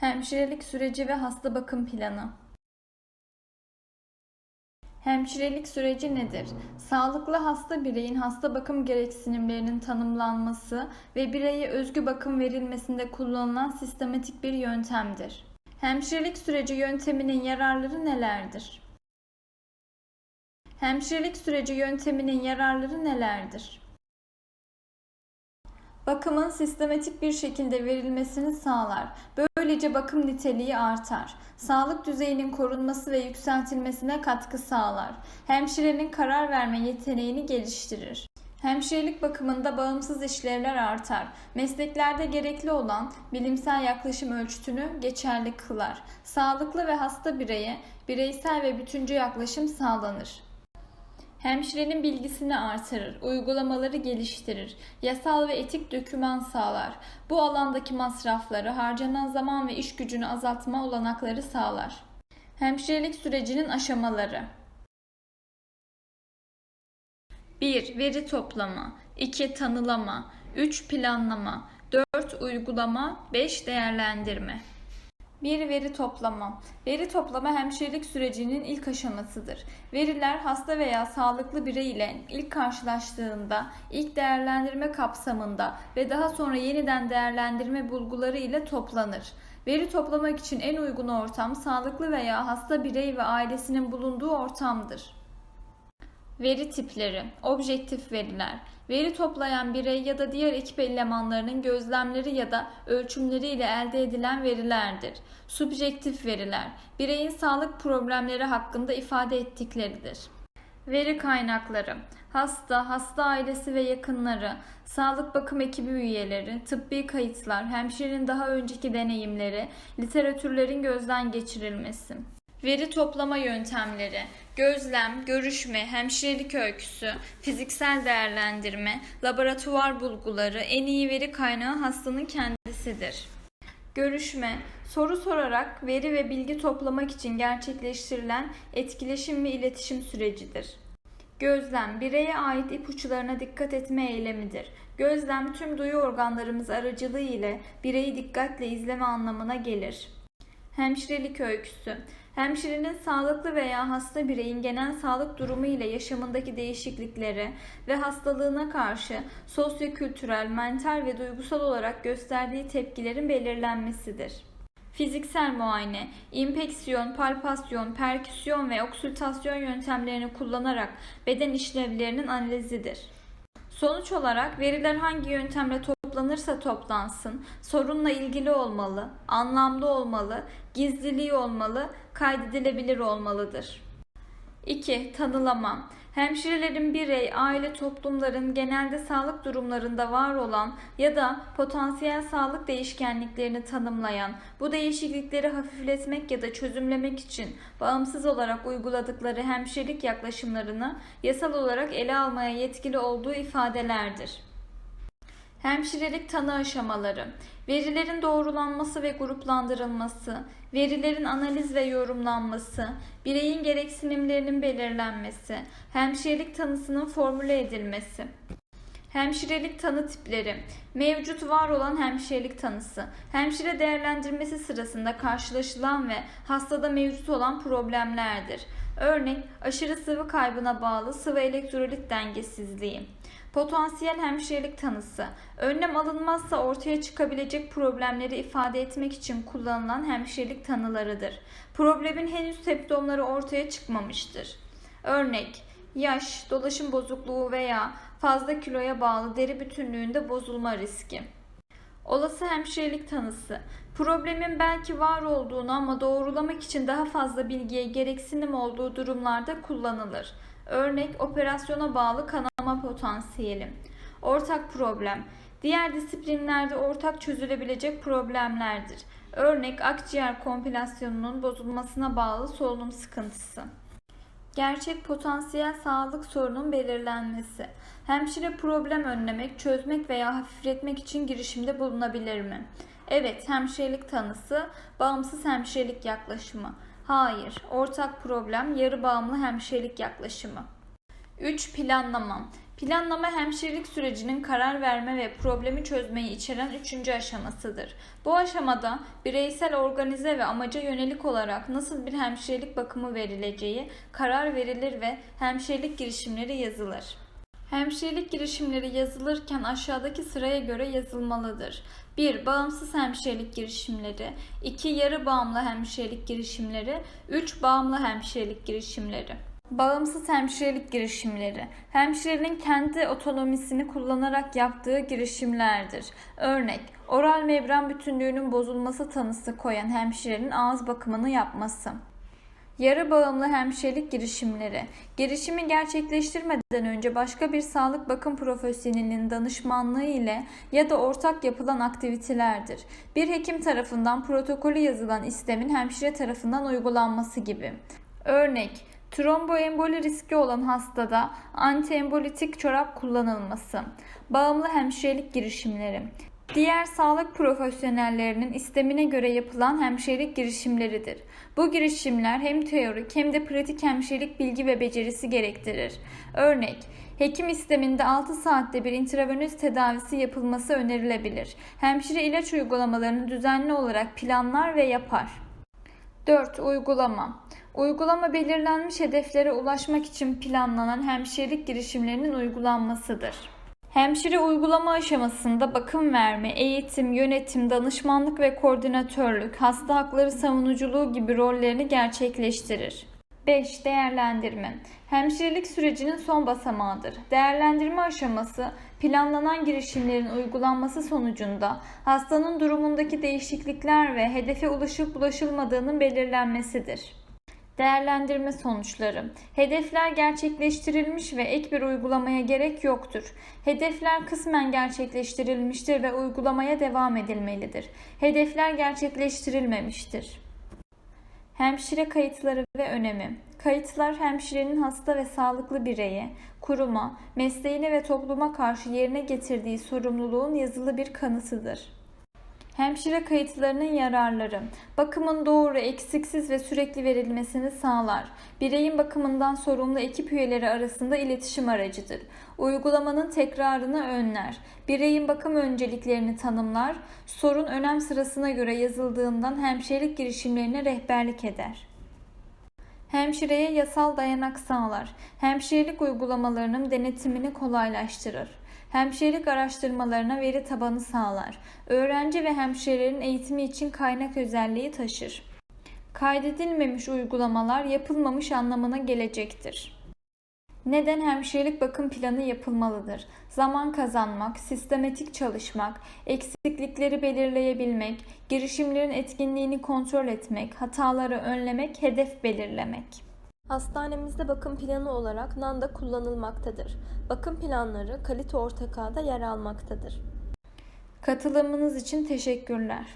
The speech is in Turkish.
Hemşirelik süreci ve hasta bakım planı. Hemşirelik süreci nedir? Sağlıklı hasta bireyin hasta bakım gereksinimlerinin tanımlanması ve bireye özgü bakım verilmesinde kullanılan sistematik bir yöntemdir. Hemşirelik süreci yönteminin yararları nelerdir? Hemşirelik süreci yönteminin yararları nelerdir? Bakımın sistematik bir şekilde verilmesini sağlar. Böylece bakım niteliği artar. Sağlık düzeyinin korunması ve yükseltilmesine katkı sağlar. Hemşirenin karar verme yeteneğini geliştirir. Hemşirelik bakımında bağımsız işlevler artar. Mesleklerde gerekli olan bilimsel yaklaşım ölçütünü geçerli kılar. Sağlıklı ve hasta bireye bireysel ve bütüncül yaklaşım sağlanır. Hemşirenin bilgisini artırır, uygulamaları geliştirir, yasal ve etik döküman sağlar. Bu alandaki masrafları, harcanan zaman ve iş gücünü azaltma olanakları sağlar. Hemşirelik sürecinin aşamaları 1. Veri toplama 2. Tanılama 3. Planlama 4. Uygulama 5. Değerlendirme bir veri toplama. Veri toplama hemşirelik sürecinin ilk aşamasıdır. Veriler hasta veya sağlıklı birey ile ilk karşılaştığında, ilk değerlendirme kapsamında ve daha sonra yeniden değerlendirme bulguları ile toplanır. Veri toplamak için en uygun ortam sağlıklı veya hasta birey ve ailesinin bulunduğu ortamdır. Veri tipleri, objektif veriler, veri toplayan birey ya da diğer ekip elemanlarının gözlemleri ya da ölçümleri ile elde edilen verilerdir. Subjektif veriler, bireyin sağlık problemleri hakkında ifade ettikleridir. Veri kaynakları, hasta, hasta ailesi ve yakınları, sağlık bakım ekibi üyeleri, tıbbi kayıtlar, hemşirenin daha önceki deneyimleri, literatürlerin gözden geçirilmesi. Veri toplama yöntemleri, gözlem, görüşme, hemşirelik öyküsü, fiziksel değerlendirme, laboratuvar bulguları, en iyi veri kaynağı hastanın kendisidir. Görüşme, soru sorarak veri ve bilgi toplamak için gerçekleştirilen etkileşim ve iletişim sürecidir. Gözlem, bireye ait ipuçlarına dikkat etme eylemidir. Gözlem, tüm duyu organlarımız aracılığı ile bireyi dikkatle izleme anlamına gelir. Hemşirelik öyküsü. Hemşirenin sağlıklı veya hasta bireyin genel sağlık durumu ile yaşamındaki değişiklikleri ve hastalığına karşı sosyokültürel, mental ve duygusal olarak gösterdiği tepkilerin belirlenmesidir. Fiziksel muayene, infeksiyon, palpasyon, perküsyon ve oksültasyon yöntemlerini kullanarak beden işlevlerinin analizidir. Sonuç olarak veriler hangi yöntemle toplanırsa toplansın, sorunla ilgili olmalı, anlamlı olmalı, gizliliği olmalı, kaydedilebilir olmalıdır. 2. Tanılama. Hemşirelerin birey, aile, toplumların genelde sağlık durumlarında var olan ya da potansiyel sağlık değişkenliklerini tanımlayan, bu değişiklikleri hafifletmek ya da çözümlemek için bağımsız olarak uyguladıkları hemşirelik yaklaşımlarını yasal olarak ele almaya yetkili olduğu ifadelerdir. Hemşirelik tanı aşamaları, verilerin doğrulanması ve gruplandırılması, verilerin analiz ve yorumlanması, bireyin gereksinimlerinin belirlenmesi, hemşirelik tanısının formüle edilmesi. Hemşirelik tanı tipleri. Mevcut var olan hemşirelik tanısı. Hemşire değerlendirmesi sırasında karşılaşılan ve hastada mevcut olan problemlerdir. Örnek aşırı sıvı kaybına bağlı sıvı elektrolit dengesizliği. Potansiyel hemşirelik tanısı. Önlem alınmazsa ortaya çıkabilecek problemleri ifade etmek için kullanılan hemşirelik tanılarıdır. Problemin henüz semptomları ortaya çıkmamıştır. Örnek yaş, dolaşım bozukluğu veya fazla kiloya bağlı deri bütünlüğünde bozulma riski. Olası hemşirelik tanısı. Problemin belki var olduğunu ama doğrulamak için daha fazla bilgiye gereksinim olduğu durumlarda kullanılır. Örnek operasyona bağlı kanama potansiyeli. Ortak problem. Diğer disiplinlerde ortak çözülebilecek problemlerdir. Örnek akciğer kompilasyonunun bozulmasına bağlı solunum sıkıntısı. Gerçek potansiyel sağlık sorunun belirlenmesi. Hemşire problem önlemek, çözmek veya hafifletmek için girişimde bulunabilir mi? Evet, hemşirelik tanısı, bağımsız hemşirelik yaklaşımı. Hayır, ortak problem, yarı bağımlı hemşirelik yaklaşımı. 3. Planlama. Planlama hemşirelik sürecinin karar verme ve problemi çözmeyi içeren üçüncü aşamasıdır. Bu aşamada bireysel organize ve amaca yönelik olarak nasıl bir hemşirelik bakımı verileceği karar verilir ve hemşirelik girişimleri yazılır. Hemşirelik girişimleri yazılırken aşağıdaki sıraya göre yazılmalıdır. 1. Bağımsız hemşirelik girişimleri 2. Yarı bağımlı hemşirelik girişimleri 3. Bağımlı hemşirelik girişimleri Bağımsız hemşirelik girişimleri, hemşirenin kendi otonomisini kullanarak yaptığı girişimlerdir. Örnek, oral membran bütünlüğünün bozulması tanısı koyan hemşirenin ağız bakımını yapması. Yarı bağımlı hemşirelik girişimleri, girişimi gerçekleştirmeden önce başka bir sağlık bakım profesyonelinin danışmanlığı ile ya da ortak yapılan aktivitelerdir. Bir hekim tarafından protokolü yazılan istemin hemşire tarafından uygulanması gibi. Örnek, tromboemboli riski olan hastada antiembolitik çorap kullanılması. Bağımlı hemşirelik girişimleri. Diğer sağlık profesyonellerinin istemine göre yapılan hemşirelik girişimleridir. Bu girişimler hem teorik hem de pratik hemşirelik bilgi ve becerisi gerektirir. Örnek, hekim isteminde 6 saatte bir intravenöz tedavisi yapılması önerilebilir. Hemşire ilaç uygulamalarını düzenli olarak planlar ve yapar. 4. Uygulama Uygulama belirlenmiş hedeflere ulaşmak için planlanan hemşirelik girişimlerinin uygulanmasıdır. Hemşire uygulama aşamasında bakım verme, eğitim, yönetim, danışmanlık ve koordinatörlük, hasta hakları savunuculuğu gibi rollerini gerçekleştirir. 5. Değerlendirme Hemşirelik sürecinin son basamağıdır. Değerlendirme aşaması, planlanan girişimlerin uygulanması sonucunda hastanın durumundaki değişiklikler ve hedefe ulaşıp ulaşılmadığının belirlenmesidir. Değerlendirme sonuçları. Hedefler gerçekleştirilmiş ve ek bir uygulamaya gerek yoktur. Hedefler kısmen gerçekleştirilmiştir ve uygulamaya devam edilmelidir. Hedefler gerçekleştirilmemiştir. Hemşire kayıtları ve önemi. Kayıtlar hemşirenin hasta ve sağlıklı bireye, kuruma, mesleğine ve topluma karşı yerine getirdiği sorumluluğun yazılı bir kanıtıdır. Hemşire kayıtlarının yararları. Bakımın doğru, eksiksiz ve sürekli verilmesini sağlar. Bireyin bakımından sorumlu ekip üyeleri arasında iletişim aracıdır. Uygulamanın tekrarını önler. Bireyin bakım önceliklerini tanımlar. Sorun önem sırasına göre yazıldığından hemşirelik girişimlerine rehberlik eder. Hemşireye yasal dayanak sağlar. Hemşirelik uygulamalarının denetimini kolaylaştırır. Hemşirelik araştırmalarına veri tabanı sağlar. Öğrenci ve hemşirelerin eğitimi için kaynak özelliği taşır. Kaydedilmemiş uygulamalar yapılmamış anlamına gelecektir. Neden hemşirelik bakım planı yapılmalıdır? Zaman kazanmak, sistematik çalışmak, eksiklikleri belirleyebilmek, girişimlerin etkinliğini kontrol etmek, hataları önlemek, hedef belirlemek. Hastanemizde bakım planı olarak NANDA kullanılmaktadır. Bakım planları kalite ortakağıda yer almaktadır. Katılımınız için teşekkürler.